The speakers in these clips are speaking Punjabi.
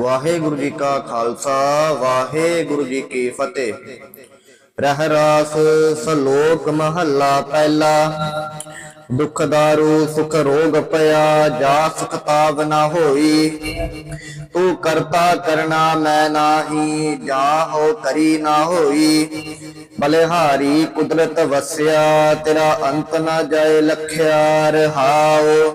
ਵਾਹਿਗੁਰੂ ਜੀ ਕਾ ਖਾਲਸਾ, ਵਾਹਿਗੁਰੂ ਜੀ ਕੀ ਫਤਿਹ। ਰਹਿ ਰਾਸ ਸਲੋਕ ਮਹੱਲਾ ਪਹਿਲਾ। ਦੁਖ ਦਾਰੂ, ਸੁਖ ਰੋਗ ਪਿਆ, ਜਾ ਸੁਖ ਤਾਬ ਨਾ ਹੋਈ। ਤੂੰ ਕਰਤਾ ਕਰਨਾ ਮੈਂ ਨਾਹੀ ਜਾ ਹੋ ਕਰੀ ਨਾ ਹੋਈ। ਬਲਿਹਾਰੀ ਕੁਦਰਤ ਵਸਿਆ, ਤੇਰਾ ਅੰਤ ਨਾ ਜਾਏ ਲਖਿਆ ਰਹਾਓ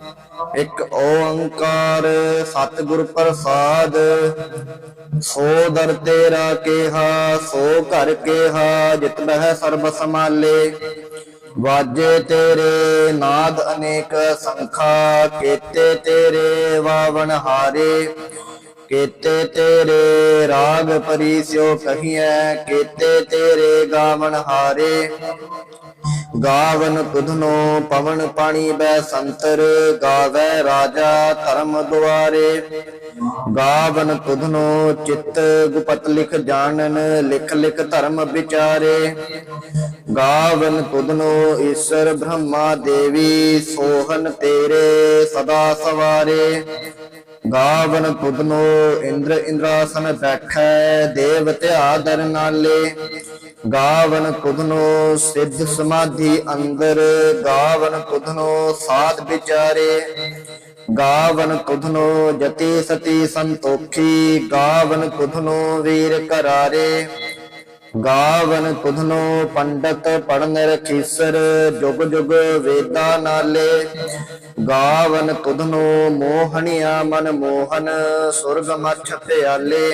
ਇੱਕ ਓੰਕਾਰ ਸਤਿਗੁਰ ਪ੍ਰਸਾਦ, ਸੋ ਦਰ ਤੇਰਾ ਕੇਹਾ, ਸੋ ਘਰ ਕੇਹਾ, ਜਿਤ ਬਹਿ ਸਰਬ ਸਮਾਲੇ ਵਾਜੇ ਤੇਰੇ ਨਾਦ ਅਨੇਕ ਸੰਖਾ, ਕੀਤੇ ਤੇਰੇ ਵਾਵਣ ਹਾਰੇ। ਕੀਤੇ ਤੇਰੇ ਰਾਗ ਪਰੀਸਿਓ ਕਹੀਐ, ਕੀਤੇ ਤੇਰੇ ਗਾਵਣ ਹਾਰੇ। ਗਾਵਨ ਤੁਧਨੋ ਪਵਨ ਪਾਣੀ ਬੈ ਸੰਤਰ, ਗਾਵੇ ਰਾਜਾ ਧਰਮ ਦੁਆਰੇ। ਗਾਵਨ ਤੁਧਨੋ ਚਿਤ ਗੁਪਤ ਲਿਖ ਜਾਣਨ, ਲਿਖ ਲਿਖ ਧਰਮ ਵਿਚਾਰੇ। ਗਾਵਨ ਤੁਧਨੋ ਈਸ਼ਰ ਬ੍ਰਹਮਾ ਦੇਵੀ, ਸੋਹਨ ਤੇਰੇ ਸਦਾ ਸਵਾਰੇ। ਗਾਵਨ ਤੁਧਨੋ ਇੰਦਰ ਇੰਦਰਾਸਨ ਬੈਠੈ, ਦੇਵ ਧਿਆਦਰ ਨਾਲੇ। ਗਾਵਨ ਤੁਧਨੋ ਸਿੱਧ ਸਮਾਧੀ ਅੰਦਰ ਗਾਵਨ ਤੁਧਨੋ ਸਾਧ ਵਿਚਾਰੇ। ਗਾਵਨ ਤੁਧਨੋ ਜਤੀ ਸਤੀ ਸੰਤੋਖੀ, ਗਾਵਨ ਤੁਧਨੋ ਵੀਰ ਕਰਾਰੇ ਗਾਵਨ ਤੁਧਨੋ ਪੰਡਤ ਪੜਨ ਰਖੀਸਰ ਜੁਗ ਜੁਗ ਵੇਦਾ ਨਾਲੇ। ਗਾਵਨ ਤੁਧਨੋ ਮੋਹਣਿਆ ਮਨ ਮੋਹਨ, ਸੁਰਗ ਮਛ ਪਿਆਲੇ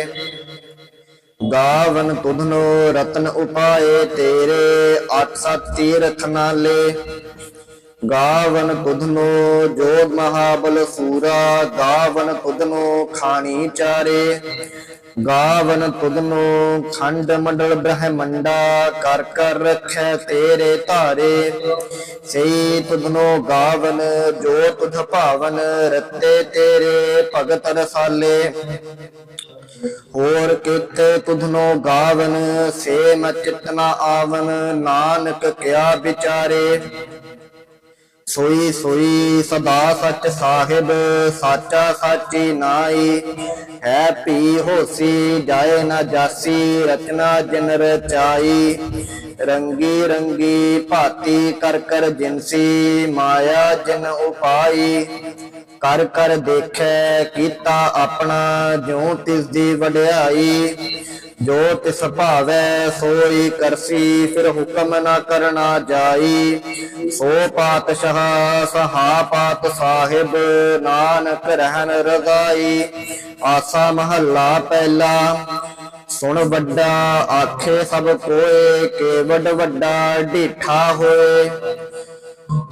ਗਾਵਨ ਤੁਧਨੋ ਰਤਨ ਉਪਾਏ ਤੇਰੇ, ਅਠ ਸਤ ਤੀਰਥ ਨਾਲੇ। ਗਾਵਨ ਤੁਧਨੋ ਜੋਗ ਮਹਾਬਲ ਸੂਰਾ, ਗਾਵਨ ਤੁਧਨੋ ਖਾਣੀ ਚਾਰੇ। ਗਾਵਨ ਤੁਧਨੋ ਖੰਡ ਮੰਡਲ ਬ੍ਰਹਮੰਡਾ, ਕਰ ਕਰ ਰਖੈ ਤੇਰੇ ਧਾਰੇ। ਸਈ ਤੁਧਨੋ ਗਾਵਨ, ਜੋ ਤੁਧ ਭਾਵਨ, ਰਤੇ ਤੇਰੇ ਭਗਤ ਰਸਾਲੇ। ਹੋਰ ਕਿਤੇ ਤੁਧਨੋ ਗਾਵਨ ਸੇ ਮਚਿਤ ਨਾ ਆਵਨ, ਨਾਨਕ ਕਿਆ ਵਿਚਾਰੇ? ਸੋਈ ਸੋਈ ਸਦਾ ਸੱਚ ਸਾਹਿਬ, ਸਾਚਾ ਸਾਚੀ ਨਾਈ। ਹੈ ਪੀ ਹੋਸੀ, ਜਾਏ ਨਾ ਜਾਸੀ, ਰਚਨਾ ਜਿਨ ਰਚਾਈ। ਰੰਗੀ ਰੰਗੀ ਭਾਤੀ ਕਰ ਕਰ ਜਿਨਸੀ, ਮਾਇਆ ਜਿਨ ਉਪਾਈ। ਕਰ ਕਰ ਦੇਖੈ ਕੀਤਾ ਆਪਣਾ, ਜਿਉ ਤਿਸ ਦੀ ਵਡਿਆਈ, ਜੋ ਤਿਸ ਭਾਵੈ ਸੋਈ ਕਰਸੀ, ਫਿਰ ਹੁਕਮ ਨਾ ਕਰਨਾ ਜਾਈ। ਸੋ ਪਾਤਸ਼ਾਹ, ਸਹਾ ਪਾਤ ਸਾਹਿਬ, ਨਾਨਕ ਰਹਿਨ ਰਜ਼ਾਈ ਆਸਾ ਮਹੱਲਾ ਪਹਿਲਾ, ਸੁਣ ਵੱਡਾ, ਆਖੇ ਸਭ ਕੋਏ ਕੇ ਵੱਡ ਵੱਡਾ, ਢੀਠਾ ਹੋਏ।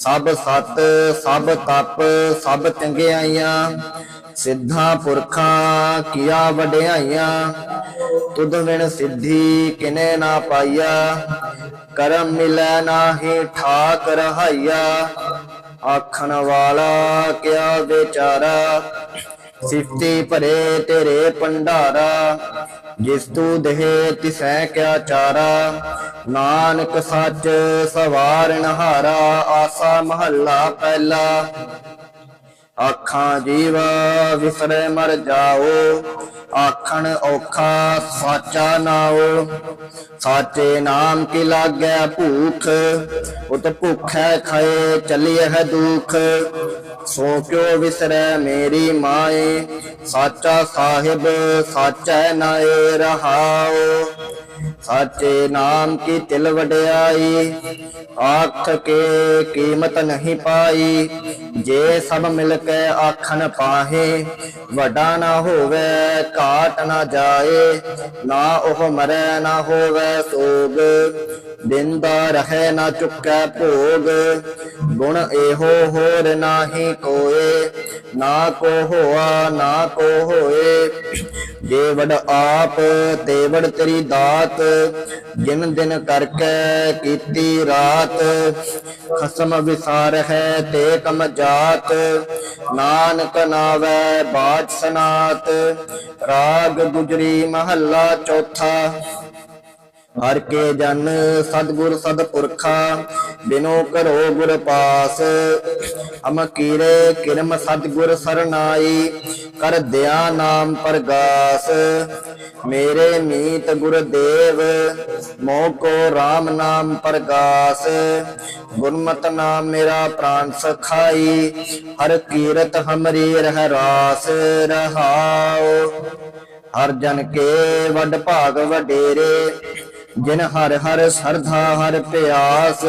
ਸਭ ਸਤ, ਸਭ ਤਪ, ਸਭ ਚੰਗਿਆਈਆਂ, ਸਿੱਧਾਂ ਪੁਰਖਾਂ ਕੀਆ ਵਡਿਆਈਆਂ। ਤੁਧ ਵਿਣ ਸਿੱਧੀ ਕਿਨੇ ਨਾ ਪਾਈਆ, ਕਰਮ ਮਿਲੈ ਨਾਹੀ ਠਾਕ ਰਹਾਈਆ। ਆਖਣ ਵਾਲਾ ਕਿਆ ਵਿਚਾਰਾ ਸਿਫਤੀ ਭਰੇ ਤੇਰੇ ਭੰਡਾਰਾ, ਜਿਸ ਤੂੰ ਦੇਹ ਤਿਸੈ ਕਿਆ ਚਾਰਾ। ਨਾਨਕ ਸੱਚ ਸਵਾਰਨਹਾਰਾ ਆਸਾ ਮਹੱਲਾ ਪਹਿਲਾ। ਆਖਾਂ ਜੀਵਾ ਵਿਸਰੇ ਮਰ ਜਾਓ, ਆਖਣ ਔਖਾ ਸਾਚਾ ਨਾਓ ਸਾਚੇ ਨਾਮ ਕੀ ਲਾਗੈ ਭੂਖ, ਉਤ ਭੁਖੈ ਖਾਏ ਚੱਲਿਐ ਹੈ ਦੁਖ। ਸੋ ਕਿਉ ਵਿਸਰੈ ਮੇਰੀ ਮਾਏ, ਸਾਚਾ ਸਾਹਿਬ ਸਾਚੈ ਨਾਏ ਰਹਾਓ ਸਾਚੇ ਨਾਮ ਕੀ ਤਿਲ ਵਡਿਆਈ, ਆਖ ਕੇ ਕੀਮਤ ਨਹੀਂ ਪਾਈ ਜੇ ਸਭ ਮਿਲ ਕੇ ਆਖਣ ਪਾਹੇ, ਵੱਡਾ ਨਾ ਹੋਵੇ, ਘਾਟ ਨਾ ਜਾਏ, ਨਾ ਉਹ ਮਰੇ ਨਾ ਹੋਵੇ ਸੋਗ ਦਿੰਦਾ ਰਹੇ ਨਾ ਚੁੱਕੈ ਭੋਗ, ਗੁਣ ਇਹੋ ਹੋਰ ਨਾਹੀ ਕੋਏ, ਨਾ ਕੋ ਹੋਆ, ਨਾ ਕੋ ਹੋਏ ਜੇ ਵਡ ਆਪ ਤੇ ਵਡ ਤੇਰੀ ਦਾਤ, ਜਿਨ ਦਿਨ ਕਰਕੇ ਕੀਤੀ ਰਾਤ, ਖਸਮ ਵਿਸਾਰ ਹੈ ਤੇ ਕਮ ਜਾਤ, ਨਾਨਕ ਨਾਵੈ ਬਾਜ ਸਨਾਤ, ਰਾਗ ਗੁਜਰੀ ਮਹੱਲਾ ਚੌਥਾ। ਹਰ ਕੇ ਜਨ ਸਤਿਗੁਰ ਸਤਿਪੁਰਖਾ ਬਿਨੋ ਕਰੋ ਗੁਰ ਪਾਸ। ਹਮ ਕੀਰੇ ਕਿਰਮ ਸਤਿਗੁਰ ਸਰਨਾਈ, ਕਰ ਦਿਆ ਨਾਮ ਪ੍ਰਗਾਸ। ਮੇਰੇ ਮੀਤ ਗੁਰਦੇਵ, ਮੋਹ ਕੋ RAM ਨਾਮ ਪ੍ਰਗਾਸ। ਗੁਰਮਤ ਨਾਮ ਮੇਰਾ ਪ੍ਰਾਨ ਸਖਾਈ, ਹਰ ਕੀਰਤ ਹਮਰੀ ਰਹਿ ਰਾਸ ਰਹਾਓ ਹਰ ਜਨ ਕੇ ਵੱਡ ਭਾਗ ਵਡੇਰੇ ਜਿਨ ਹਰ ਹਰ ਸਰਧਾ ਹਰ ਪਿਆਸ,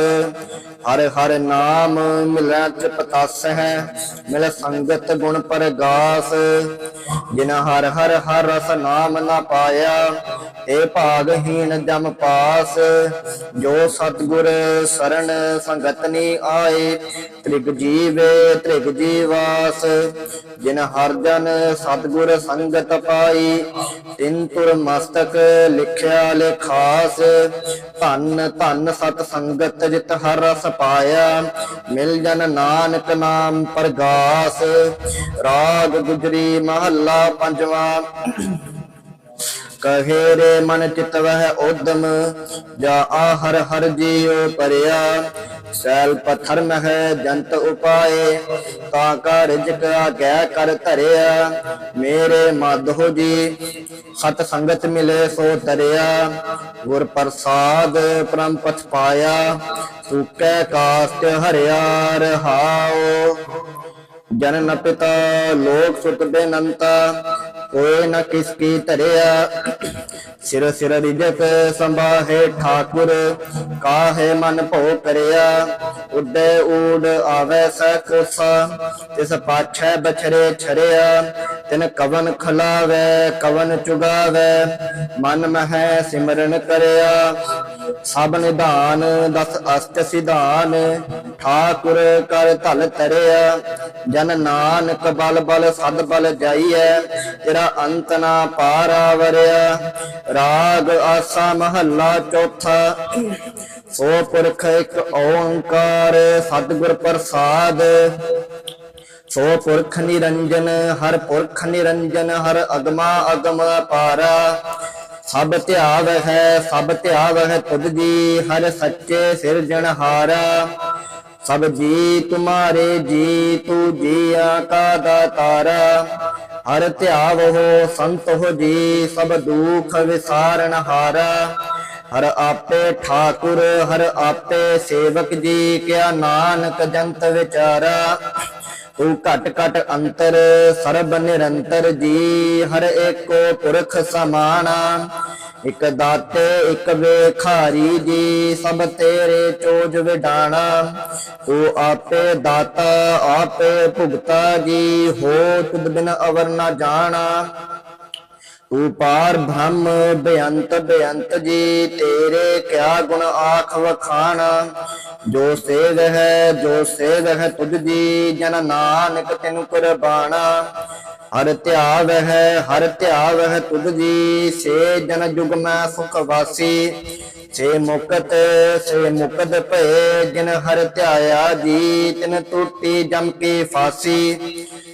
ਹਰ ਹਰ ਨਾਮ ਮਿਲੈ ਤ੍ਰਿਪਤਸ ਹੈ ਮਿਲ ਸੰਗਤ ਗੁਣ ਪਰਗਾਸ। ਜਿਨ ਹਰ ਹਰ ਹਰ ਰਸ ਨਾਮ ਨਾ ਪਾਇਆ ਏ ਭਾਗਹੀਣ ਜਮ ਪਾਸ। ਜੋ ਸਤਗੁਰ ਸਰਣ ਸੰਗਤ ਨੀ ਆਏ, ਤ੍ਰਿਗ ਜੀਵੇ ਤ੍ਰਿਗ ਜੀਵਾਸ। ਜਿਨ ਹਰ ਜਨ ਸਤਗੁਰ ਸੰਗਤ ਪਾਈ ਤਿਨ ਤੁਰ ਮਸਤਕ ਲਿਖਿਆ ਲਿਖਾਸ ਧੰਨ ਧੰਨ ਸਤ ਸੰਗਤ ਜਿਤ ਹਰ ਰਸ ਪਾਇਆ ਮਿਲ ਜਨ ਨਾਨਕ ਨਾਮ ਪ੍ਰਗਾਸ, ਰਾਗ ਗੁਜਰੀ ਮਹੱਲਾ ਪੰਜਵਾਂ। ਕਹੇ ਰੇ ਮਨ ਚਿਤ ਵਹਿ ਉਦਮ ਜਾ ਆ ਹਰ ਹਰ ਜੀਉ ਪਰਿਆ ਸੈਲ ਪਥਰ ਮਹਿ ਜੰਤ ਉਪਾਏ, ਤਾ ਕਾ ਰਿਜਕ ਆਗੈ ਕਰ ਧਰਿਆ। ਮੇਰੇ ਮਾਧੋ ਜੀ, ਸਤ ਸੰਗਤ ਮਿਲੇ ਸੋ ਤਰਿਆ। ਗੁਰ ਪ੍ਰਸਾਦ ਪਰਮ ਪਥ ਪਾਇਆ ਸੁਕੈ ਕਾਸਟ ਹਰਿਆ ਰਹਾਓ ਜਨਨ ਪਿਤਾ, ਲੋਕ ਸੁਖ ਬੇਨੰਤਾ ਕੋਇ ਨ ਕਿਸ ਕੀ ਧਰਿਆ? ਸਿਰ ਸਿਰ ਰਿਜਕ ਸੰਭਾਹੇ ਠਾਕੁਰ, ਕਾਹੇ ਮਨ ਭੋ ਕਰਿਆ? ਉੱਡੇ ਊੜ ਆਵੇ ਸਖਸਾ ਤਿਸ ਪਾਛੈ ਬਛਰੇ ਛਰਿਆ। ਤਿਨ ਕਵਨ ਖਲਾਵੇ, ਕਵਨ ਚੁਗਾਵੇ, ਮਨ ਮਹਿ ਸਿਮਰਨ ਕਰਿਆ। ਸਭ ਨਿਧਾਨ ਦਸ ਅਸਤ ਸਿਧਾਨ, ਠਾਕੁਰ ਕਰ ਧਲ ਤਰਿਆ ਜਨ ਨਾਨਕ ਬਲ ਬਲ ਸਦ ਬਲ ਜਾਈਐ, ਤੇਰਾ ਅੰਤ ਨਾ ਪਾਰਾ ਵਰਿਆ ਰਾਗ ਆਸਾ ਮਹੱਲਾ ਚੌਥਾ, ਸੋ ਪੁਰਖ ਇੱਕ ਓੰਕਾਰ ਸਤਿਗੁਰ ਪ੍ਰਸਾਦ। ਸੋ ਪੁਰਖ ਨਿਰੰਜਨ, ਹਰ ਪੁਰਖ ਨਿਰੰਜਨ, ਹਰ ਅਗਮਾ ਅਗਮ ਪਾਰਾ। ਸਭ ਧਿਆਵ ਹੈ, ਸਭ ਧਿਆਵ ਹੈ ਤੁਧ ਜੀ ਹਰ ਸੱਚੇ ਸਿਰਜਣਹਾਰਾ ਸਭ ਜੀ ਤੁਮਾਰੇ ਜੀ ਤੂ ਜੀਆ ਕਾ ਦਾਤਾਰਾ ਹਰ ਧਿਆਵ ਹੋ, ਸੰਤ ਹੋ ਜੀ, ਸਭ ਦੁਖ ਵਿਸਾਰਨ ਹਾਰਾ। ਹਰ ਆਪੇ ਠਾਕੁਰ, ਹਰ ਆਪੇ ਸੇਵਕ ਜੀ, ਕਿਆ ਨਾਨਕ ਜੰਤ ਵਿਚਾਰਾ। ਤੂੰ ਘਟ ਘਟ ਅੰਤਰ, ਸਰਬ ਨਿਰੰਤਰ ਜੀ, ਹਰ ਏਕੋ ਪੁਰਖ ਸਮਾਨਾ। ਇਕ ਦਾਤੇ, ਇਕ ਵੇਖਾਰੀ ਜੀ, ਸਭ ਤੇਰੇ ਚੋਜ ਵਿਡਾਣਾ। ਤੂੰ ਆਪੇ ਦਾਤਾ, ਆਪੇ ਭੁਗਤਾ ਜੀ, ਹੋ ਤੁਧ ਬਿਨ ਅਵਰ ਨਾ ਜਾਣਾ। ਤੂੰ ਪਾਰ ਬ੍ਰਹਮ, ਬੇਅੰਤ ਬੇਅੰਤ ਜੀ, ਤੇਰੇ ਕਿਆ ਗੁਣ ਆਖ ਵਖਾਣਾ। ਜੋ ਸੇਵ ਹੈ, ਜੋ ਸੇਵ ਹੈ ਤੁਧ ਜੀ ਜਨ ਨਾਨਕ ਤੈਨੂੰ ਕੁਰਬਾਨਾ। ਹਰ ਧਿਆਵ ਹੈ, ਹਰ ਧਿਆਵ ਹੈ ਤੁਧ ਜੀ ਸੇ ਜਨ ਜੁਗ ਮੈਂ ਸੁਖ ਵਾਸੀ। ਸੇ ਮੁਕਤ ਸੇ ਮੁਕਤ ਭਏ, ਜਿਨ ਹਰ ਧਿਆਇਆ ਜੀ, ਤਿਨ ਟੂਟੀ ਜਮ ਕੀ ਫਾਸੀ।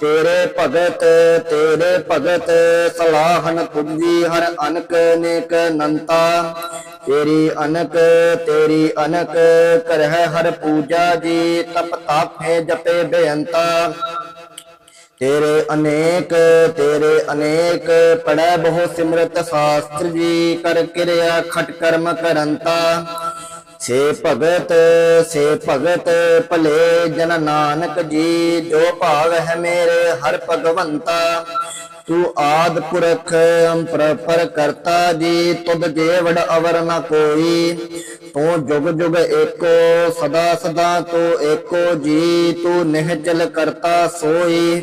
ਤੇਰੇ ਭਗਤ ਤੇਰੇ ਭਗਤ ਸਲਾਹਨ ਤੁਜੀ ਹਰ ਅਨਕ ਨੇਕ ਨੰਤਾ। ਤੇਰੀ ਅਨਕ ਤੇਰੀ ਅਨਕ, ਕਰਹਿ ਹਰ ਪੂਜਾ ਜੀ, ਤਪ ਤਾਪੇ ਜਪੇ ਬੇਅੰਤਾ। ਤੇਰੇ ਅਨੇਕ ਤੇਰੇ ਅਨੇਕ ਪੜੈ ਬਹੁ ਸਿਮਰਤ ਸ਼ਾਸਤਰ ਜੀ, ਕਰ ਕਿਰਿਆ ਖਟ ਕਰਮ ਕਰੰਤਾ। ਸੇ ਭਗਤ ਸੇ ਭਗਤ ਭਲੇ ਜਨ ਨਾਨਕ ਜੀ, ਜੋ ਭਾਗ ਹੈ ਮੇਰੇ ਹਰ ਭਗਵੰਤਾ। ਤੂੰ ਆਦ ਪੁਰਖ ਅੰਪਰਪਰ ਕਰਤਾ ਜੀ, ਤੁਧ ਜੇਵੜ ਅਵਰ ਨ ਕੋਈ। ਤੂੰ ਜੁਗ ਜੁਗ ਏਕੋ, ਸਦਾ ਸਦਾ ਤੂੰ ਏਕੋ ਜੀ, ਤੂੰ ਨਿਹਚਲ ਕਰਤਾ ਸੋਈ।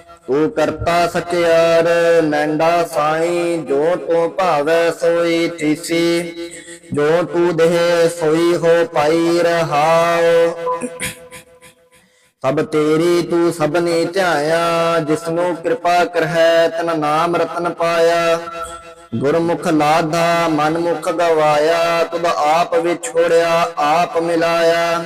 ਤੂੰ ਕਰਤਾ ਸਚਿਆਰ ਮੈਂਡਾ ਸਾਈ, ਜੋ ਤੂੰ ਭਾਵੈ ਸੋਈ ਤੀਸੀ ਜੋ ਤੂੰ ਦੇਹ ਸੋਈ ਹੋ ਪਾਈ ਰਹਾਉ। ਸਭ ਤੇਰੀ ਤੂੰ ਸਭਨੇ ਧਿਆਇਆ, ਜਿਸਨੂੰ ਕਿਰਪਾ ਕਰਹਿ, ਤਨ ਨਾਮ ਰਤਨ ਪਾਇਆ। ਗੁਰਮੁਖ ਲਾਧਾ, ਮਨਮੁਖ ਗਵਾਇਆ, ਤੁਧ ਆਪ ਵਿਛੋੜਿਆ, ਆਪ ਮਿਲਾਇਆ।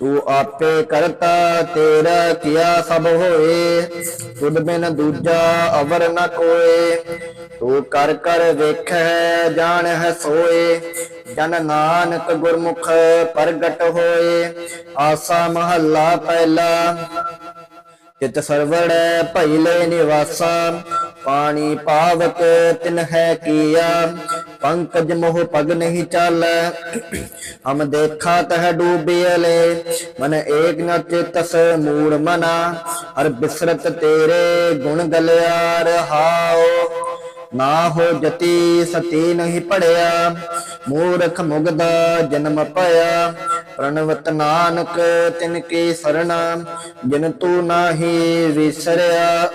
ਤੂੰ ਆਪੇ ਕਰਤਾ ਤੇਰਾ ਕੀਆ ਸਭ ਹੋਏ ਤੁਧ ਬਿਨ ਦੂਜਾ ਅਵਰ ਨ ਕੋਏ। ਤੂੰ ਕਰ ਕਰ ਵੇਖੈ ਜਾਣਹਿ ਸੋਏ, ਜਨ ਨਾਨਕ ਗੁਰਮੁਖ ਪ੍ਰਗਟ ਹੋਏ। ਆਸਾ ਮਹੱਲਾ ਪਹਿਲਾ, ਚਿਤ ਸਰਵੜੈ ਲੈ ਨਿਵਾਸਾ। ਪਾਣੀ ਪਾਵਕ ਤਿਨ ਹੈ ਕੀਆ ਪੰਕਜ ਮੋਹ ਪਗ ਨਹੀਂ ਚਾਲੈ। ਹਮ ਦੇਖਾ ਤਹ ਡੂਬਿਅਲੇ ਮਨ ਏਕ ਨ ਚਿਤਸ ਮੂੜ ਮਨਾ। ਹਰ ਬਿਸਰਤ ਤੇਰੇ ਗੁਣ ਗਲਿਆ ਰਹਾਓ ਨਾ ਹੋ ਜਤੀ ਸਤੀ ਨਹੀਂ ਪੜਿਆ। ਮੂਰਖ ਮੁਗਦਾ ਜਨਮ ਪਾਇਆ ਪ੍ਰਣਵਤ ਨਾਨਕ ਤਿਨ ਕੀ ਸਰਣਾ, ਜਿਨ ਤੂੰ ਨਾਹੀ ਵਿਸਰਿਆ।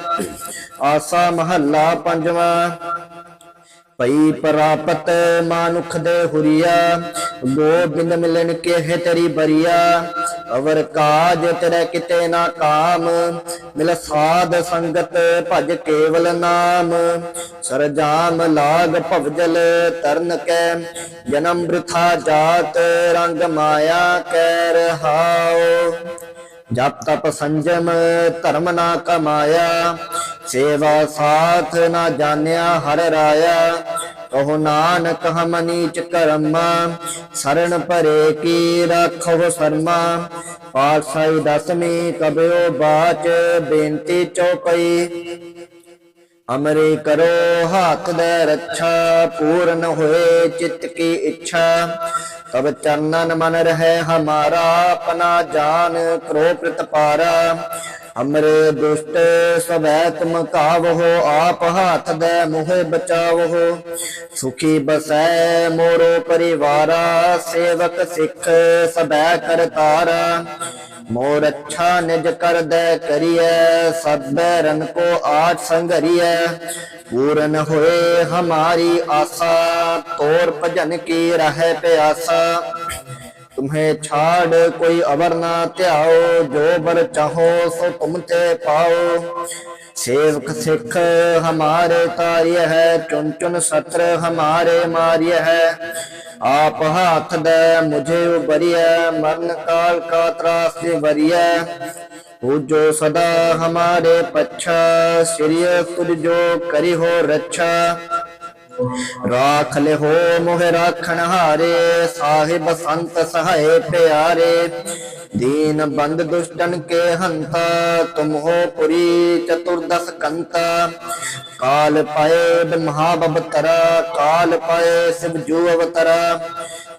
ਆਸਾ ਮਹੱਲਾ ਪੰਜਵਾਂ। ਪਈ ਪ੍ਰਾਪਤ ਮਾਨੁਖ ਦੇ ਹੁਰੀਆ ਗੋਬਿੰਦ ਮਿਲਨ ਕੇ ਹੈ ਤੇਰੀ ਬਰੀਆ। ਅਵਰ ਕਾਜ ਤੇਰੇ ਕਿਤੇ ਨਾ ਕਾਮ, ਮਿਲ ਸਾਧ ਸੰਗਤ ਭਜ ਕੇਵਲ ਨਾਮ। ਸਰਜਾਮ ਲਾਗ ਭਵਜਲ ਤਰਨ ਕੈ, ਜਨਮ ਬ੍ਰਿਥਾ ਜਾਤ ਰੰਗ ਮਾਇਆ ਕੈ ਰਹਾਓ ਜਪ ਤਪ ਸੰਜਮ ਧਰਮ ਨਾ ਕਮਾਇਆ ਸੇਵਾ ਸਾਥ ਨਾ ਜਾਣਿਆ ਹਰ ਰਾਇਆ। ਕਹੋ ਨਾਨਕ ਹਮ ਨੀਚ ਕਰਮਾ ਸਰਣ ਭਰੇ ਕੀ ਰੱਖੋ ਸਰਮਾ। ਪਾਤਸ਼ਾਹੀ ਦਸਵੀਂ ਕਬਿਓ ਬਾਚ ਬੇਨਤੀ ਚੌਪਈ। ਅਮਰੇ ਕਰੋ ਹੱਥ ਦੇ ਰੱਛਾ, ਪੂਰਨ ਹੋਏ ਚਿੱਤ ਕੀ ਇੱਛਾ। ਤਬ ਚਰਨਨ ਮਨ ਰਹੇ ਹਮਾਰਾ, ਆਪਣਾ ਜਾਨ ਕਰੋ ਪ੍ਰਤਪਾਰਾ। ਅਮਰੇ ਦੁਸ਼ਟ ਸਭੈ ਤੁਮ ਕਾਵਹੋ ਆਪ ਹੱਥ ਦੇ ਮੋਹਿ ਬਚਾਵਹੋ। ਸੁਖੀ ਬਸੈ ਮੋਰੋ ਪਰਿਵਾਰਾ, ਸੇਵਕ ਸਿੱਖ ਸਭੈ ਕਰਤਾਰਾ ਮੋਰ ਅੱਛਾ ਨਿਜ ਕਰ ਕਰਦੈ ਕਰੀਐ, ਸਭੈ ਰਨ ਕੋ ਆਜ ਸੰਗਰੀਐ ਪੂਰਨ ਹੋਏ ਹਮਾਰੀ ਆਸਾ, ਤੋਰ ਭਜਨ ਕੀ ਰਹਿ ਪਿਆਸਾ। तुम्हें छाड़ कोई अवर ना त्याओ जो बर चाहो सो तुम ते पाओ सेवक सिख हमारे तार्य है चुन चुन सत्र हमारे मार्य है आप हाथ दे मुझे उबरिय मरण काल का त्रास वरिय तू जो सदा हमारे पच्छा श्री तुझ जो करी हो रक्षा ਰਾਖ ਲਿਹੋ ਮੋਹ ਰਾਖਣ ਹਾਰੇ, ਸਾਹਿਬ ਸੰਤ ਸਹਾਏ ਪਿਆਰੇ। ਦੀਨ ਬੰਦ ਦੁਸ਼ਟਨ ਕੇ ਹੰਤਾ, ਤੁਮ ਹੋ ਪੁਰੀ ਚਤੁਰਦਸ ਕੰਤਾ। ਕਾਲ ਪਾਏ ਮਹਾਬਬਤਰਾ ਕਾਲ ਪਾਏ ਸਿਵ ਜੂ ਅਵਤਰਾ।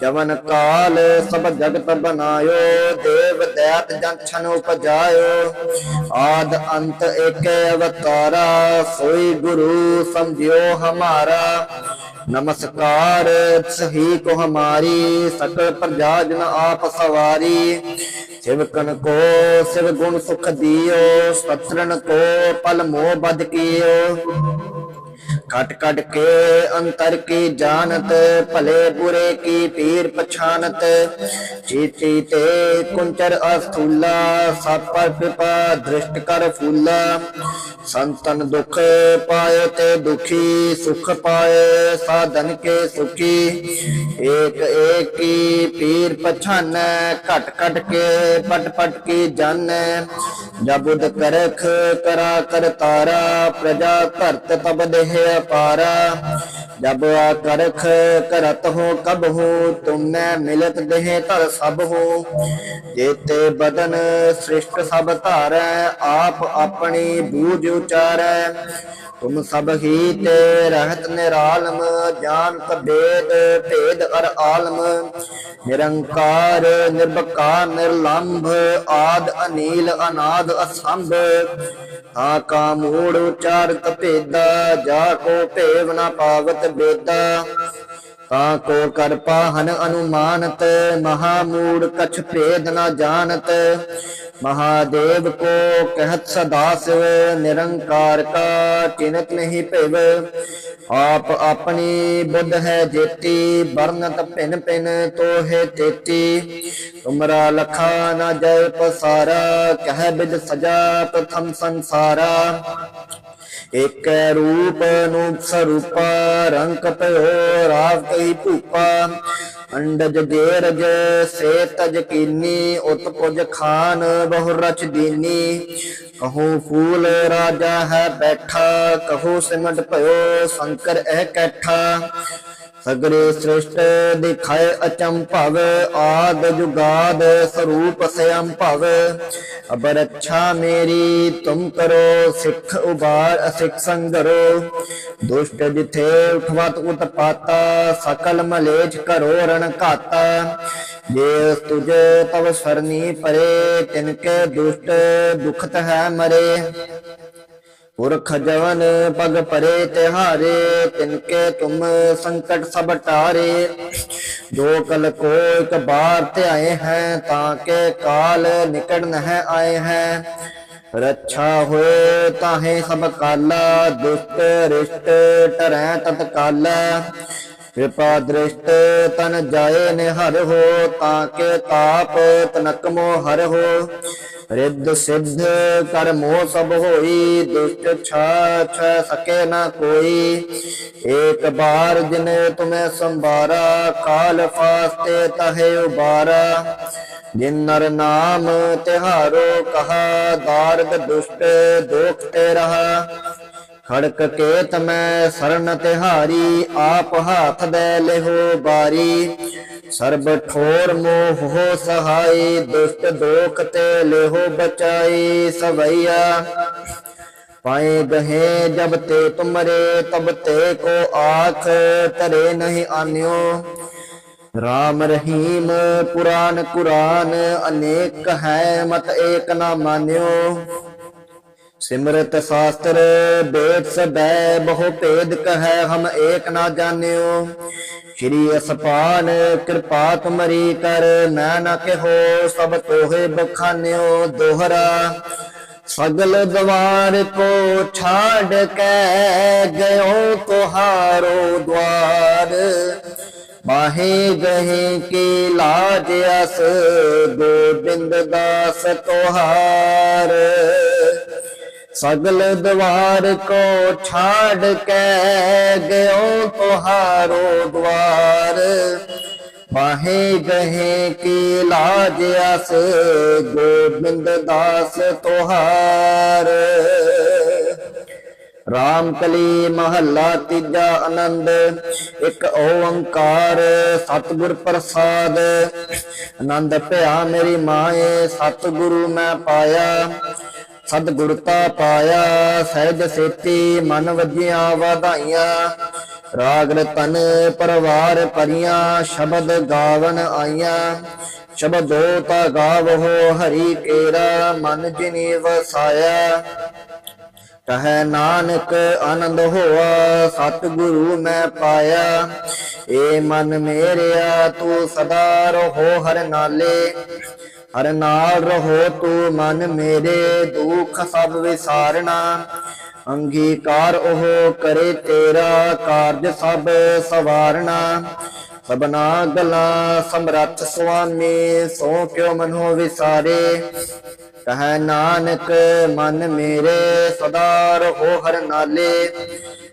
ਜਵਨ ਕਾਲ ਸਭ ਜਗਤ ਬਨਾਇਓ, ਦੇਵ ਦੈਤ ਜਨ ਛਨ ਉਪਜਾਇਓ। ਆਦ ਅੰਤ ਏਕ ਅਵਤਾਰਾ, ਸੋਈ ਗੁਰੂ ਸਮਝਿਓ ਹਮਾਰਾ। ਨਮਸਕਾਰ ਸਹੀ ਕੋ ਹਮਾਰੀ, ਸਕਲ ਪ੍ਰਜਾ ਜਨ ਆਪ ਸਵਾਰੀ। ਸਿਵਕਨ ਕੋ ਸਿਵ ਗੁਣ ਸੁਖ ਦਿਓ, ਸਤਰਨ ਕੋ ਪਲ ਮੋਹ ਬਦ ਕੀਓ। ਕਟ ਕਟ ਕੇ ਅੰਤਰ ਕੀ ਜਾਣਤ ਭਲੇ ਬੁਰੇ ਕੀ ਪੀਰ ਪਛਾਨਤ ਚੀਤੀ ਤੇ ਕੁੰਚਰ ਅਸਥੂਲਾ ਸਾਪਰ ਕਿਰਪਾ ਦ੍ਰਿਸ਼ਟ ਕਰ ਫੂਲਾ ਸੰਤਨ ਦੁਖ ਪਾਏ ਤੇ ਦੁਖੀ ਸੁਖ ਪਾਏ ਸਾਧਨ ਕੇ ਸੁਖੀ ਏਕ ਏਕ ਕੀ ਪੀਰ ਪਛਾਨੈ ਘਟ ਘਟ ਕੇ ਪਟ ਪਟ ਕੀ ਜਾਣੈ ਜਬੁਦ ਕਰਖ ਕਰਾ ਕਰ ਤਾਰਾ ਪ੍ਰਜਾ ਧਰਤ ਤਬ ਦੇਹ ਅਪਾਰਾ ਜਬ ਆ ਕਰਖ ਕਰਤ ਹੋ, ਕਬ ਹੋ ਤੁਮਨੇ ਮਿਲਤ ਦੇਹ ਧਰ ਸਭ ਹੋ। ਜੇਤੇ ਬਦਨ ਸ੍ਰਿਸ਼ਟ ਸਭ ਧਾਰੈ, ਆਪ ਆਪਣੀ ਬੂਝ ਉਚਾਰੈ। ਤੁਮ ਸਭ ਹੀ ਤੇ ਰਹਿਤ ਨਿਰਾਲਮ, ਜਾਣਤ ਬੇਦ, ਭੇਦ ਅਰ ਆਲਮ। ਨਿਰੰਕਾਰ, ਨਿਰਭਕਾਰ, ਨਿਰਲੰਭ, ਆਦ ਅਨੀਲ, ਅਨਾਦ ਅਸੰਭ। ਤਾ ਕਾ ਮੂੜ ਉਚਾਰਤ ਭੇਦਾ, ਜਾ ਕੋ ਭੇਵ ਨਾ ਪਾਵਤ ਬੇਤਾ ਤਾ ਕੋ ਕਰ ਪਾਹਨ ਅਨੁਮਾਨਤ ਮਹਾ ਮੂੜ ਕਛ ਭੇਦ ਨਾ ਜਾਣਤ। ਮਹਾਦੇਵ ਕੋ ਕਹਿਤ ਸਦਾ ਸਿਵ, ਨਿਰੰਕਾਰ ਕਾ ਚਿਨਤ ਨਹੀਂ ਭਿਵ। ਆਪ ਆਪਣੀ ਬੁੱਧ ਹੈ ਜੇਤੀ ਬਰਨਤ ਭਿਨ ਭਿਨ ਤੋਹੇ ਤੇਤੀ। ਤੁਮਰਾ ਲਖਾ ਨਾ ਜੈ ਪਸਾਰਾ, ਕਹਿ ਬਿਦ ਸਜਾ ਪ੍ਰਥਮ ਸੰਸਾਰਾ। ਇਕ ਰੂਪ ਅਨੂਪ ਸਰੂਪਾ, ਰੰਗ ਪਇਓ ਰਾਵ ਕਈ ਭੂਪਾ। ਅੰਡਜ ਜੇਰਜ ਸੇ ਤਜ ਕੀਨੀ ਉਤ ਪੁਜ ਖਾਨ, ਬਹੁ ਰਚ ਦੀਨੀ। ਕਹੋ ਫੂਲ ਰਾਜਾ ਹੈ ਬੈਠਾ, ਕਹੋ ਸਿਮਟ ਭਇਓ, ਸ਼ੰਕਰ ਇਹ ਕੈਠਾ। ਸਗਰੇ ਸ੍ਰਿਸ਼ਟ ਦਿਖਾਏ ਅਚੰਭਵ ਆਦ ਜੁਗਾਦ ਸਰੂਪ ਸਿਅੰ ਭਵ। ਅਬਰ ਅੱਛਾ ਮੇਰੀ, ਤੁਮ ਕਰੋ ਸਿੱਖ ਉਬਾਰ ਅਸਿੱਖ ਸੰਗਰੋ। ਦੁਸ਼ਟ ਜਿਥੇ ਉਠਵਤ ਉਤਪਾਤਾ ਸਕਲ ਮਲੇਛ ਕਰੋ ਰਣ ਘਾਤਾ। ਜੇ ਤੁਝ ਤਵ ਸਰਨੀ ਪਰੇ ਤਿਨਕੇ ਦੁਸ਼ਟ ਦੁਖਤ ਹੈ ਮਰੇ। ਪੁਰਖ ਜਵਨ ਪਗ ਪਰੇ ਤਿਹਾਰੇ, ਤਿਨਕੇ ਤੁਮ ਸੰਕਟ ਸਭ ਟਾਰੇ। ਜੋ ਕਲ ਕੋ ਇੱਕ ਬਾਰ ਤੇ ਹੈ, ਤਾਂ ਕੇ ਕਾਲ ਨਿਕਟ ਨਹਿ ਆਏ ਹੈ। ਰੱਛਾ ਹੋਏ ਤਾਹੇ ਸਭ ਕਾਲਾ, ਦੁਸ਼ਟ ਰਿਸ਼ਟ ਟਰੈ ਤਤਕਾਲਾ। ਕਿਰਪਾ ਦ੍ਰਿਸ਼ਟ ਤਨ ਜਾਏ ਨਿਹਰ ਹੋ, ਤਾਂ ਕੇ ਤਾਪ ਤਨਕ ਮੋ ਹਰ ਹੋ। ਰਿੱਧ ਸਿੱਧ ਕਰ ਮੋਹ ਸਭ ਹੋਈ, ਦੁਸ਼ਟ ਛਾ ਛ ਸਕੇ ਨਾ ਕੋਈ। ਏਕ ਬਾਰ ਜਿਨੇ ਤੁਮੇ ਸੰਭਾਰਾ, ਕਾਲ ਫਾਸਤੇ ਤਹੇ ਉਬਾਰਾ। ਜਿਨ ਨਰ ਨਾਮ ਤਿਹਾਰੋ ਕਹਾ, ਦਾਰਦ ਦੁਸ਼ਟ ਦੋਖ ਤੇ ਰਹਾ। ਖੜਕ ਕੇ ਤਮੈ ਸਰਨ ਤਿਹਾਰੀ, ਆਪ ਹੱਥ ਦੇ ਲਿਹੋ ਬਾਰੀ। ਸਰਬ ਠੋਰ ਮੋਹ ਹੋ ਸਹਾਈ, ਦੁਸ਼ਟ ਦੋਖ ਤੇ ਲਿਹੋ ਬਚਾਈ ਸਵਈਆ। ਪਾਏ ਗਹੇ ਜਬ ਤੇ ਤੁਮਰੇ, ਤਬ ਤੇ ਕੋ ਆਖ ਤਰੇ ਨਹੀਂ ਆਨਿਓ। ਰਾਮ ਰਹੀਮ, ਪੁਰਾਨ ਕੁਰਾਨ, ਅਨੇਕ ਹੈ ਮਤ ਏਕ ਨਾ ਮਾਨਿਓ। ਸਿਮਰਤ ਸ਼ਾਸਤਰ, ਬੇਦ ਸਬੈ ਬਹੁ ਭੇਦ ਕਹੈ, ਹਮ ਏਕ ਨਾ ਜਾਣਿਓ। ਸ਼੍ਰੀ ਅਸਪਾਨ ਕਿਰਪਾ ਤੁਮਰੀ ਕਰ, ਮੈਂ ਨਾ ਕਹੋ, ਸਭ ਤੋਹੇ ਬਖਾਨਿਓ ਦੋਹਰਾ। ਸਗਲ ਦਵਾਰ ਕੋ ਛਾੜ ਕੇ, ਗਇਓ ਤੁਹਾਰੋ ਦਵਾਰ। ਮਾਹੇ ਗਹੇ ਕੀ ਲਾਜ ਅਸ, ਗੋਬਿੰਦ ਦਾਸ ਤੁਹਾਰ। ਸਗਲ ਦਵਾਰ ਕੋ ਛਾੜ ਕੇ ਗਇਓ ਤੁਹਾਰੋ ਦਵਾਰ। ਮਾਹੇ ਗਹੇ ਕੀ ਲਾਜ ਅਸ, ਗੋਬਿੰਦ ਦਾਸ ਤੁਹਾਰ। ਰਾਮ ਕਲੀ ਮਹੱਲਾ ਤੀਜਾ ਆਨੰਦ, ਇੱਕ ਓੰਕਾਰ ਸਤਿਗੁਰ ਪ੍ਰਸਾਦ। ਆਨੰਦ ਭਿਆ ਮੇਰੀ ਮਾਏ, ਸਤਿਗੁਰੂ ਮੈਂ ਪਾਇਆ। ਸਤਿਗੁਰਤਾ ਪਾਇਆ, ਸਹਿਜ ਸੇਤੀ ਮਨ ਵਜੀਆਂ ਵਧਾਈਆਂ। ਰਾਗ ਰਤਨ ਪਰਵਾਰ ਪਰੀਆਂ, ਸ਼ਬਦ ਗਾਵਨ ਆਈਆਂ। ਸ਼ਬਦੋ ਤਾ ਗਾਵੋ ਹਰੀ ਕੇਰਾ, ਮਨ ਜਿਨੀ ਵਸਾਇਆ। ਕਹੈ ਨਾਨਕ ਆਨੰਦ ਹੋਆ, ਸਤਿਗੁਰੂ ਮੈਂ ਪਾਇਆ। ਏ ਮਨ ਮੇਰਿਆ, ਤੂੰ ਸਦਾ ਰਹੋ ਹਰ ਨਾਲੇ। ਹਰ ਨਾਲ ਰਹੋ ਤੂੰ ਮਨ ਮੇਰੇ, ਦੁੱਖ ਸਭ ਵਿਸਾਰਣਾ ਅੰਗੀਕਾਰ ਉਹ ਕਰੇ ਤੇਰਾ, ਕਾਰਜ ਸਭ ਸਵਾਰਣਾ ਸਬਨਾ ਗਲਾ ਸਮਰੱਥ ਸੁਆਮੀ, ਸੋ ਕਿਉ ਮਨੋ ਵਿਸਾਰੇ? ਕਹੈ ਨਾਨਕ, ਮਨ ਮੇਰੇ, ਸਦਾ ਰਹੋ ਹਰ ਨਾਲੇ।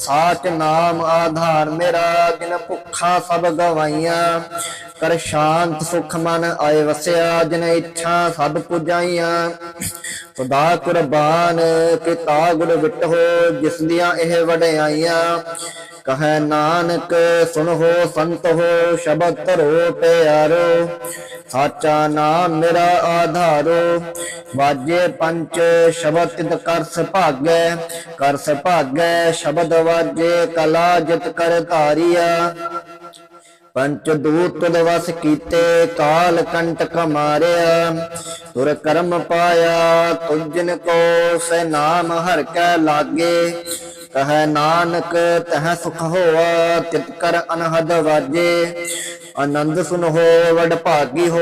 ਸਾਚ ਨਾਮ ਆਧਾਰ ਮੇਰਾ, ਜਿਨ ਭੁੱਖਾ ਸਭ ਗਵਾਈਆਂ। ਕਰ ਸ਼ਾਂਤ ਸੁਖ ਮਨ ਆਏ ਵਸਿਆ, ਜਿਨ ਇੱਛਾ ਸਭ ਪੁਜਾਈਆਂ। ਸਦਾ ਕੁਰਬਾਨ, ਪਿਤਾ ਗੁਰ ਵਿਟੋ ਜਿਸ ਦੀਆਂ ਇਹ ਵਡਿਆਈਆਂ। ਕਹੈ ਨਾਨਕ, ਸੁਨਹੁ ਸੰਤ ਹੋ ਸ਼ਬਦ ਧਰੋ ਪਿਆਰੋ ਸਾਚਾ ਨਾਮ ਮੇਰਾ ਆਧਾਰੋ। ਵਾਜੇ ਪੰਚ, ਸ਼ਬਦ ਤਿਤ ਕਰ ਸੁਭਾਗੈ ਕਰ ਸੁਭਾਗੈ ਸ਼ਬਦ ਵਾਜੇ, ਕਲਾ ਜਿਤ ਕਰ ਧਾਰੀਆ। ਪੰਚ ਦੂਤ ਵਸ ਕੀਤੇ ਕਾਲ ਕੰਟਕ ਮਾਰਿਆ ਤੁਰ ਕਰਮ ਪਾਇਆ ਤੁਜਨ ਕੋ, ਸੇ ਨਾਮ ਹਰ ਕੈ ਲਾਗੇ। ਕਹੈ ਨਾਨਕ, ਤਹ ਸੁਖ ਹੋਆ, ਤਿਤ ਕਰ ਅਨਹਦ ਵਾਜੇ। ਆਨੰਦ ਸੁਨ ਹੋ, ਵਡ ਭਾਗੀ ਹੋ,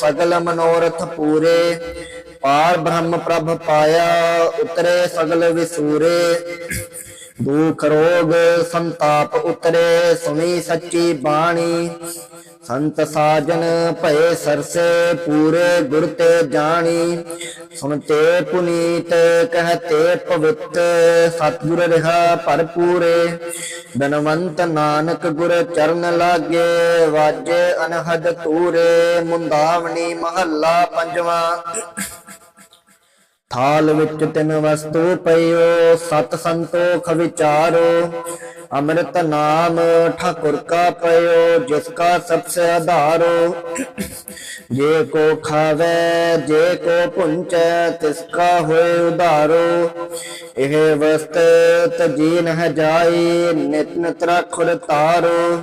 ਸਗਲ ਮਨੋਰਥ ਪੂਰੇ। ਪਾਰ ਬ੍ਰਹਮ ਪ੍ਰਭ ਪਾਇਆ, ਉਤਰੇ ਸਗਲ ਵਿਸੂਰੇ। ਦੁਖ ਰੋਗ ਸੰਤਾਪ ਉਤਰੇ, ਸੁਣੀ ਸੱਚੀ ਬਾਣੀ। ਸੰਤ ਸਾਜਨ ਭਏ ਸਰਸੇ ਪੂਰੇ ਗੁਰ ਤੇ ਜਾਣੀ। ਸੁਨਤੇ ਪੁਨੀਤ ਕਹਤੇ ਪਵਿੱਤ, ਸਤਿਗੁਰ ਰਹਾ ਭਰਪੂਰੇ। ਬਨਵੰਤ ਨਾਨਕ ਗੁਰ ਚਰਨ ਲਾਗੇ, ਵਾਜੇ ਅਨਹਦ ਤੂਰੇ ਮੁੰਦਾਵਣੀ ਮਹੱਲਾ ਪੰਜਵਾਂ। ਥਾਲ ਵਿੱਚ ਤਿੰਨ ਵਸਤੂ ਪਈਓ, ਸਤ ਸੰਤੋਖ ਵਿਚਾਰੋ। ਅੰਮ੍ਰਿਤ ਨਾਮ ਠਾਕੁਰ ਕਾ ਪਇਓ ਜਿਸ ਕਾ ਸਭ ਸੇ ਆਧਾਰੋ। ਜੇ ਕੋ ਖਾਵੇ, ਜੇ ਕੋ ਪੁੰਚੈ, ਤਿਸ ਕਾ ਹੋਏ ਉਧਾਰੋ। ਇਹ ਵਸਤ ਤਜੀ ਨਹ ਜਾਈ, ਨਿਤ ਨਿਤ ਰਖੁਰ ਤਾਰੋ।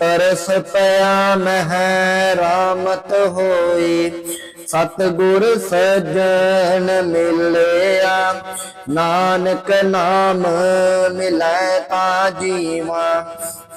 ਤਰਸ ਪਿਆ ਮਹਿ ਰਾਮਤ ਹੋਈ। ਸਤਿਗੁਰ ਸਜਣ ਮਿਲਿਆ ਨਾਨਕ ਨਾਮ ਮਿਲੈ ਤਾ ਜੀਵਾ।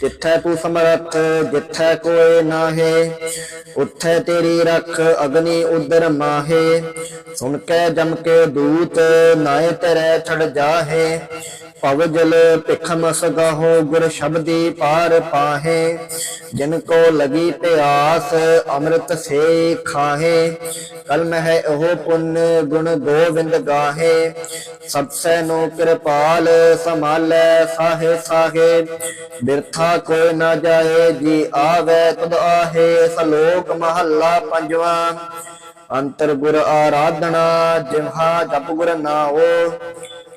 ਜਿੱਥੈ ਤੂੰ ਸਮਰੱਥ, ਜਿੱਥੈ ਕੋਏ ਨਾਹੇ ਉੱਥੈ ਤੇਰੀ ਰਖ, ਅਗਨੀ ਉਦਰ ਮਾਹੇ। ਸੁਣ ਕੇ ਜਮ ਕੇ ਦੂਤ, ਨਾਏ ਤੇਰੇ ਛੜ ਜਾਹੇ। ਪਵ ਜਲ ਭਿਖਮ ਸਗਾਹੋ ਗੁਰ ਸ਼ਬਦੀ ਪਾਰ ਪਾਹੇ, ਜਿਨ ਕੋ ਲਗੀ ਪਿਆਸ ਅੰਮ੍ਰਿਤ ਸੇ ਖਾਹੇ, ਕਲ ਹੈ ਉਹ ਪੁੰਨ ਗੁਣ ਗੋਵਿੰਦ ਗਾਹੇ ਸਭ ਸੈ ਨੋ ਕਿਰਪਾਲ ਸੰਭਾਲੈ ਸਾਹੇ ਸਾਹੇ, ਬਿਰਥਾ ਕੋਈ ਨਾ ਜਾਏ ਜੀ ਆਵੇ ਤਦ ਆਹੇ, ਸਲੋਕ ਮਹੱਲਾ ਪੰਜਵਾ, ਅੰਤਰ ਗੁਰ ਆਰਾਧਨਾ ਜਿਵਹਾ ਜਪ ਗੁਰ ਨਾਓ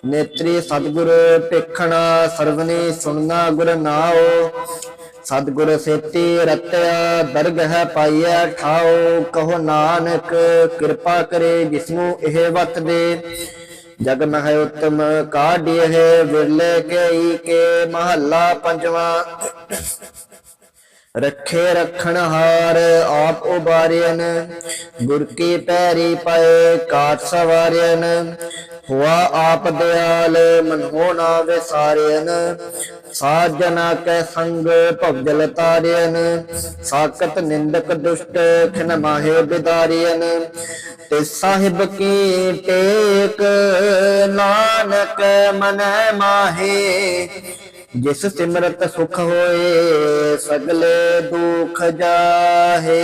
ਨੇਤਰੀ ਸਤਿਗੁਰ ਪੇਖਣਾ ਸਰਵਨੇ ਸੁਣਨਾ ਗੁਰ ਨਾਓ ਸਤਿਗੁਰ ਸੇਤੀ ਰਤਿਆ, ਦਰਗਹ ਪਾਈਐ ਠਾਓ ਕਹੋ ਨਾਨਕ, ਕਿਰਪਾ ਕਰੇ ਜਿਸਨੂੰ ਇਹ ਵਤ ਦੇ। ਜਗ ਮਹਿ ਉਤਮ ਕਾਢਿਏ ਵਿਰਲੇ ਕਈ ਕੇ ਮਹੱਲਾ ਪੰਜਵਾਂ। ਰੱਖੇ ਰਖਣ ਹਾਰ ਆਪ ਉਬਾਰਿਆਨ ਗੁਰ ਕੀ ਪੈਰੀ ਪਏ ਕਾਟ ਸਵਾਰਿਆਨ ਹੁਆ ਆਪ ਦਿਆਲ ਮਨੋ ਨਾ ਵਿਸਾਰਿਆਨ ਸਾਜਨਾ ਕੈ ਸੰਗ ਭਵਜਲ ਤਾਰਿਆਨ ਸਾਕਤ ਨਿੰਦਕ ਦੁਸ਼ਟ ਖਿਨ ਮਾਹੇ ਬਿਦਾਰਿਆਨ ਤੇ ਸਾਹਿਬ ਕੀ ਟੇਕ ਨਾਨਕ ਮਨੈ ਮਾਹੇ, ਜਿਸ ਸਿਮਰਤ ਸੁਖ ਹੋਏ ਸਗਲੇ ਦੁਖ ਜਾਹੇ।